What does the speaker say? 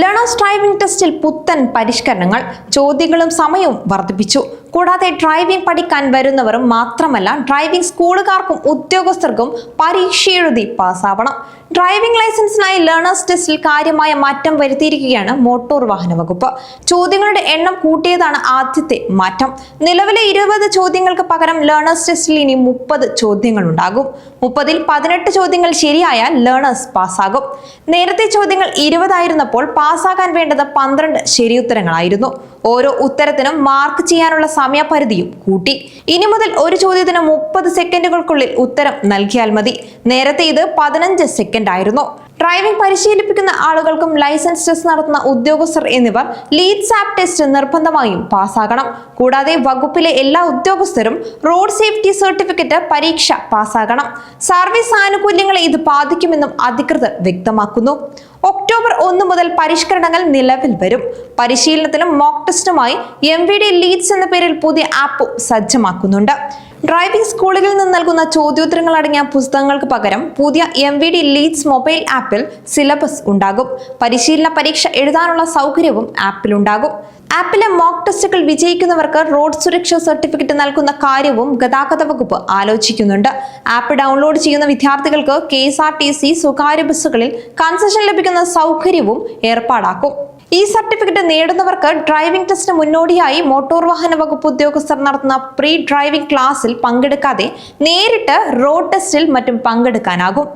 Learners driving ടെസ്റ്റിൽ പുത്തൻ പരിഷ്കരണങ്ങൾ ചോദ്യങ്ങളും സമയവും വർദ്ധിപ്പിച്ചു. കൂടാതെ ഡ്രൈവിംഗ് പഠിക്കാൻ വരുന്നവരും മാത്രമല്ല ഡ്രൈവിംഗ് സ്കൂളുകാർക്കും ഉദ്യോഗസ്ഥർക്കും പരീക്ഷ എഴുതി പാസ്സാവണം. ഡ്രൈവിംഗ് ലൈസൻസിനായി ലേണേഴ്സ് ടെസ്റ്റിൽ കാര്യമായ മാറ്റം വരുത്തിയിരിക്കുകയാണ് മോട്ടോർ വാഹന വകുപ്പ്. ചോദ്യങ്ങളുടെ എണ്ണം കൂട്ടിയതാണ് ആദ്യത്തെ മാറ്റം. നിലവിലെ ഇരുപത് ചോദ്യങ്ങൾക്ക് പകരം ലേണേഴ്സ് ടെസ്റ്റിൽ ഇനി മുപ്പത് ചോദ്യങ്ങൾ ഉണ്ടാകും മുപ്പതിൽ പതിനെട്ട് ചോദ്യങ്ങൾ ശരിയായാൽ ലേണേഴ്സ് പാസ്സാകും. നേരത്തെ ചോദ്യങ്ങൾ ഇരുപതായിരുന്നപ്പോൾ പാസ്സാകാൻ വേണ്ടത് പന്ത്രണ്ട് ശരിയുത്തരങ്ങളായിരുന്നു ഓരോ ഉത്തരത്തിനും മാർക്ക് ചെയ്യാനുള്ള സമയപരിധിയും കൂട്ടി. ഇനി മുതൽ ഒരു ചോദ്യത്തിന് മുപ്പത് സെക്കൻഡുകൾക്കുള്ളിൽ ഉത്തരം നൽകിയാൽ മതി. നേരത്തെ ഇത് പതിനഞ്ച് സെക്കൻഡ് ആയിരുന്നു. ഡ്രൈവിംഗ് പരിശീലിപ്പിക്കുന്ന ആളുകൾക്കും ലൈസൻസ് ടെസ്റ്റ് നടത്തുന്ന ഉദ്യോഗസ്ഥർ എന്നിവർ ലീഡ്സ് ആപ്പ് ടെസ്റ്റ് നിർബന്ധമായും പാസ്സാകണം. കൂടാതെ വകുപ്പിലെ എല്ലാ ഉദ്യോഗസ്ഥരും റോഡ് സേഫ്റ്റി സർട്ടിഫിക്കറ്റ് പരീക്ഷ പാസ്സാകണം. സർവീസ് ആനുകൂല്യങ്ങളെ ഇത് ബാധിക്കുമെന്നും അധികൃതർ വ്യക്തമാക്കുന്നു. ഒക്ടോബർ ഒന്ന് മുതൽ പരിഷ്കരണങ്ങൾ നിലവിൽ വരും. പരിശീലനത്തിനും മോക്ക് ടെസ്റ്റുമായി എം വി ഡി ലീഡ്സ് എന്ന പേരിൽ പുതിയ ആപ്പ് സജ്ജമാക്കുന്നുണ്ട്. ഡ്രൈവിംഗ് സ്കൂളുകളിൽ നിന്ന് നൽകുന്ന ചോദ്യോത്തരങ്ങൾ അടങ്ങിയ പുസ്തകങ്ങൾക്ക് പകരം പുതിയ M V D leads mobile ആപ്പിൽ സിലബസ് ഉണ്ടാകും. പരിശീലന പരീക്ഷ എഴുതാനുള്ള സൗകര്യവും ആപ്പിലുണ്ടാകും ആപ്പിലെ മോക്ക് ടെസ്റ്റുകൾ വിജയിക്കുന്നവർക്ക് റോഡ് സുരക്ഷാ സർട്ടിഫിക്കറ്റ് നൽകുന്ന കാര്യവും ഗതാഗത വകുപ്പ് ആലോചിക്കുന്നുണ്ട്. ആപ്പ് ഡൗൺലോഡ് ചെയ്യുന്ന വിദ്യാർത്ഥികൾക്ക് K S R T C സ്വകാര്യ ബസ്സുകളിൽ കൺസെഷൻ ലഭിക്കുന്ന സൗകര്യവും ഏർപ്പാടാക്കും. ഈ സർട്ടിഫിക്കറ്റ് നേടുന്നവർക്ക് ഡ്രൈവിംഗ് ടെസ്റ്റിന് മുന്നോടിയായി മോട്ടോർ വാഹന വകുപ്പ് ഉദ്യോഗസ്ഥർ നടത്തുന്ന പ്രീ ഡ്രൈവിംഗ് ക്ലാസ്സിൽ പങ്കെടുക്കാതെ നേരിട്ട് റോഡ് ടെസ്റ്റിൽ മറ്റും പങ്കെടുക്കാനാകും.